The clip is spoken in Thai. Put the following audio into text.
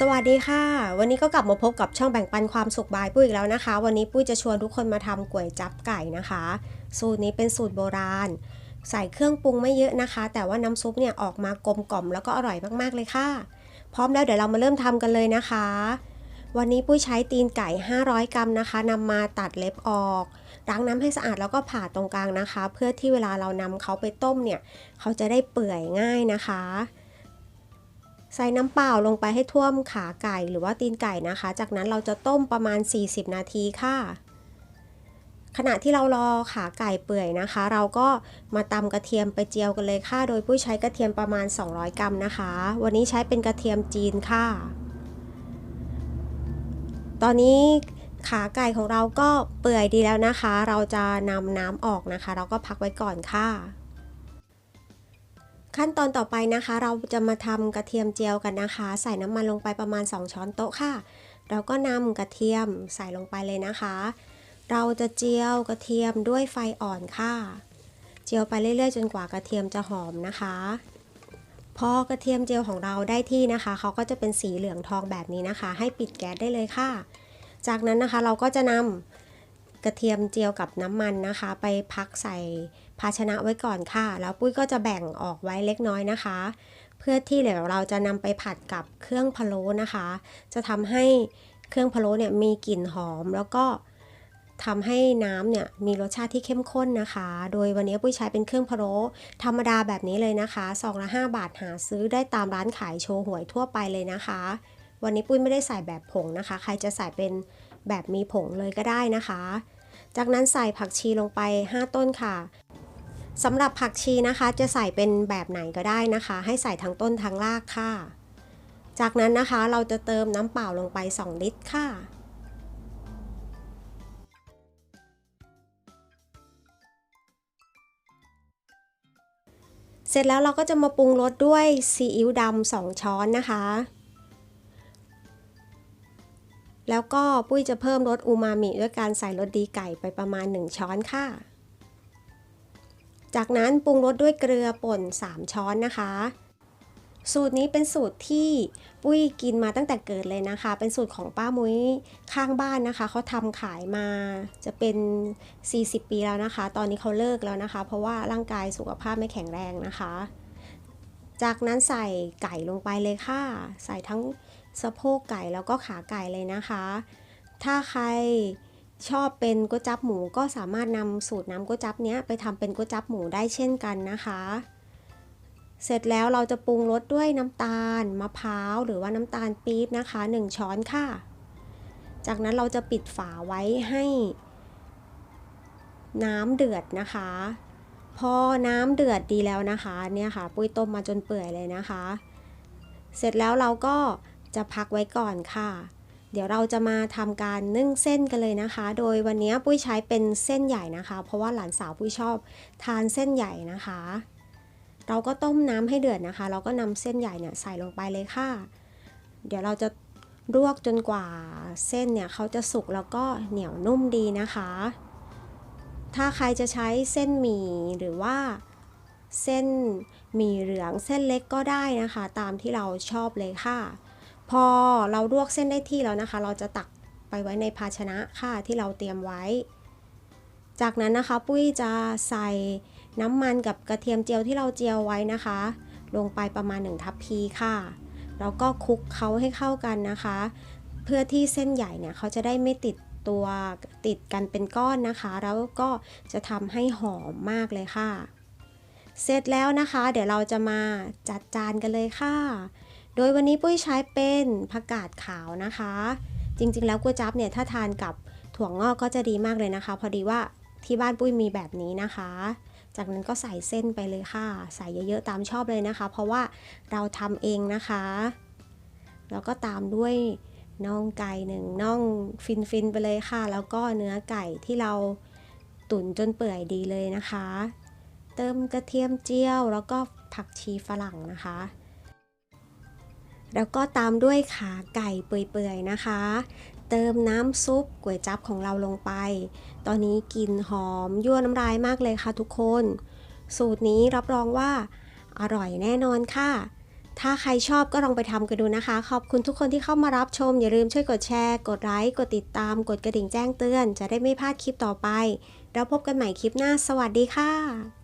สวัสดีค่ะ วันนี้ก็กลับมาพบกับช่องแบ่งปันความสุขบายปุ้ยอีกแล้วนะคะ วันนี้ปุ้ยจะชวนทุกคนมาทำก๋วยจับไก่นะคะ สูตรนี้เป็นสูตรโบราณ ใส่เครื่องปรุงไม่เยอะนะคะ แต่ว่าน้ำซุปเนี่ยออกมากลมกล่อมแล้วก็อร่อยมากๆเลยค่ะ พร้อมแล้วเดี๋ยวเรามาเริ่มทำกันเลยนะคะ วันนี้ปุ้ยใช้ตีนไก่ 500 กรัมนะคะนำมาตัดเล็บออกล้างน้ำให้สะอาดแล้วก็ผ่าตรงกลางนะคะ เพื่อที่เวลาเรานำเขาไปต้มเนี่ยเขาจะได้เปื่อยง่ายนะคะ ใส่น้ำเปล่าลงไปให้ท่วมขาไก่หรือว่าตีนไก่นะคะ จากนั้นเราจะต้มประมาณ 40 นาทีค่ะ ขณะที่เรารอขาไก่เปื่อยนะคะ เราก็มาตำกระเทียมไปเจียวกันเลยค่ะ โดยผู้ยใช้กระเทียมประมาณ 200 กรัมนะคะ วันนี้ใช้เป็นกระเทียมจีนค่ะ ตอนนี้ขาไก่ของเราก็เปื่อยดีแล้วนะคะ เราจะนำน้ำออกนะคะ เราก็พักไว้ก่อนค่ะ ขั้นตอนต่อไปนะคะ เราจะมาทำกระเทียมเจียวกันนะคะ ใส่น้ำมันลงไปประมาณ 2 ช้อนโต๊ะค่ะ เราก็นำกระเทียมใส่ลงไปเลยนะคะ เราจะเจียวกระเทียมด้วยไฟอ่อนค่ะ เจียวไปเรื่อยๆ จนกว่ากระเทียมจะหอมนะคะ พอกระเทียมเจียวของเราได้ที่นะคะ เขาก็จะเป็นสีเหลืองทองแบบนี้นะคะ ให้ปิดแก๊สได้เลยค่ะ จากนั้นนะคะเราก็จะนำกระเทียมเจียวกับน้ำมันนะคะ ไปพักใส่ ภาชนะไว้ก่อนค่ะ แล้วปุ้ยก็จะแบ่งออกไว้เล็กน้อยนะคะ เพื่อที่เดี๋ยวเราจะนำไปผัดกับเครื่องพะโล้นะคะ จะทำให้เครื่องพะโล้เนี่ยมีกลิ่นหอมแล้วก็ทำให้น้ำเนี่ยมีรสชาติที่เข้มข้นนะคะ โดยวันนี้ปุ้ยใช้เป็นเครื่องพะโล้ธรรมดาแบบนี้เลยนะคะซองละ5บาทหาซื้อได้ตามร้านขายโชว์หวยทั่วไปเลยนะคะ วันนี้ปุ้ยไม่ได้ใส่แบบผงนะคะ ใครจะใส่เป็นแบบมีผงเลยก็ได้นะคะ จากนั้นใส่ผักชีลงไป 5 ต้นค่ะ สำหรับผักชีนะคะจะใส่เป็นแบบไหนก็ได้นะคะ ให้ใส่ทั้งต้นทั้งรากค่ะ จากนั้นนะคะเราจะเติมน้ำเปล่าลงไป 2 ลิตรค่ะ เสร็จแล้วเราก็จะมาปรุงรสด้วยซีอิ๊วดำ2ช้อนนะคะ แล้วก็ปุ้ยจะเพิ่มรสอูมามิด้วยการใส่รสดีไก่ไปประมาณ 1 ช้อนค่ะ จากนั้นปรุงรสด้วยเกลือป่น 3 ช้อนนะคะ สูตรนี้เป็นสูตรที่ปุ้ยกินมาตั้งแต่เกิดเลยนะคะ เป็นสูตรของป้ามุ้ยข้างบ้านนะคะเขาทำขายมาจะเป็น 40 ปีแล้วนะคะ ตอนนี้เขาเลิกแล้วนะคะ เพราะว่าร่างกายสุขภาพไม่แข็งแรงนะคะ จากนั้นใส่ไก่ลงไปเลยค่ะ ใส่ทั้งสะโพกไก่แล้วก็ขาไก่เลยนะคะ ถ้าใคร ชอบเป็นก๋วยจั๊บหมูก็สามารถนำสูตรน้ำก๋วยจั๊บเนี้ยไปทำเป็นก๋วยจั๊บหมูได้เช่นกันนะคะ เสร็จแล้วเราจะปรุงรสด้วยน้ำตาลมะพร้าวหรือว่าน้ำตาลปี๊บนะคะ 1 ช้อนค่ะ จากนั้นเราจะปิดฝาไว้ให้น้ำเดือดนะคะ พอน้ำเดือดดีแล้วนะคะเนี่ยค่ะ ปุ้ยต้มมาจนเปื่อยเลยนะคะ เสร็จแล้วเราก็จะพักไว้ก่อนค่ะ เดี๋ยวเราจะมาทำการนึ่งเส้นกันเลยนะคะ โดยวันนี้ปุ้ยใช้เป็นเส้นใหญ่นะคะ เพราะว่าหลานสาวปุ้ยชอบทานเส้นใหญ่นะคะ เราก็ต้มน้ำให้เดือดนะคะ เราก็นำเส้นใหญ่เนี่ยใส่ลงไปเลยค่ะ เดี๋ยวเราจะลวกจนกว่าเส้นเนี่ยเขาจะสุกแล้วก็เหนียวนุ่มดีนะคะ ถ้าใครจะใช้เส้นหมี่หรือว่าเส้นหมี่เหลืองเส้นเล็กก็ได้นะคะ ตามที่เราชอบเลยค่ะ พอเราลวกเส้นได้ที่แล้วนะคะ เราจะตักไปไว้ในภาชนะค่ะที่เราเตรียมไว้ จากนั้นนะคะปุ้ยจะใส่น้ำมันกับกระเทียมเจียวที่เราเจียวไว้นะคะ ลงไปประมาณ 1 ทัพพีค่ะแล้วก็คลุกเขาให้เข้ากันนะคะ เพื่อที่เส้นใหญ่เนี่ยเขาจะได้ไม่ติดตัวติดกันเป็นก้อนนะคะ แล้วก็จะทำให้หอมมากเลยค่ะ เสร็จแล้วนะคะ เดี๋ยวเราจะมาจัดจานกันเลยค่ะ โดยวันนี้ปุ้ยใช้เป็นผักกาดขาวนะคะ จริงๆ แล้วก๋วยจั๊บเนี่ยถ้าทานกับถั่วงอกก็จะดีมากเลยนะคะ พอดีว่าที่บ้านปุ้ยมีแบบนี้นะคะ จากนั้นก็ใส่เส้นไปเลยค่ะ ใส่เยอะๆตามชอบเลยนะคะ เพราะว่าเราทำเองนะคะ แล้วก็ตามด้วยน่องไก่หนึ่งน่องฟินๆไปเลยค่ะ แล้วก็เนื้อไก่ที่เราตุ๋นจนเปื่อยดีเลยนะคะ เติมกระเทียมเจียวแล้วก็ผักชีฝรั่งนะคะ แล้วก็ตามด้วยขาไก่เปื่อยๆนะคะ เติมน้ำซุปก๋วยจั๊บของเราลงไป ตอนนี้กลิ่นหอมยั่วน้ำลายมากเลยค่ะทุกคน สูตรนี้รับรองว่า อร่อยแน่นอนค่ะ ถ้าใครชอบก็ลองไปทำกันดูนะคะ ขอบคุณทุกคนที่เข้ามารับชม อย่าลืมช่วยกดแชร์ กดไลค์ กดติดตาม กดกระดิ่งแจ้งเตือน จะได้ไม่พลาดคลิปต่อไป แล้วพบกันใหม่คลิปหน้า สวัสดีค่ะ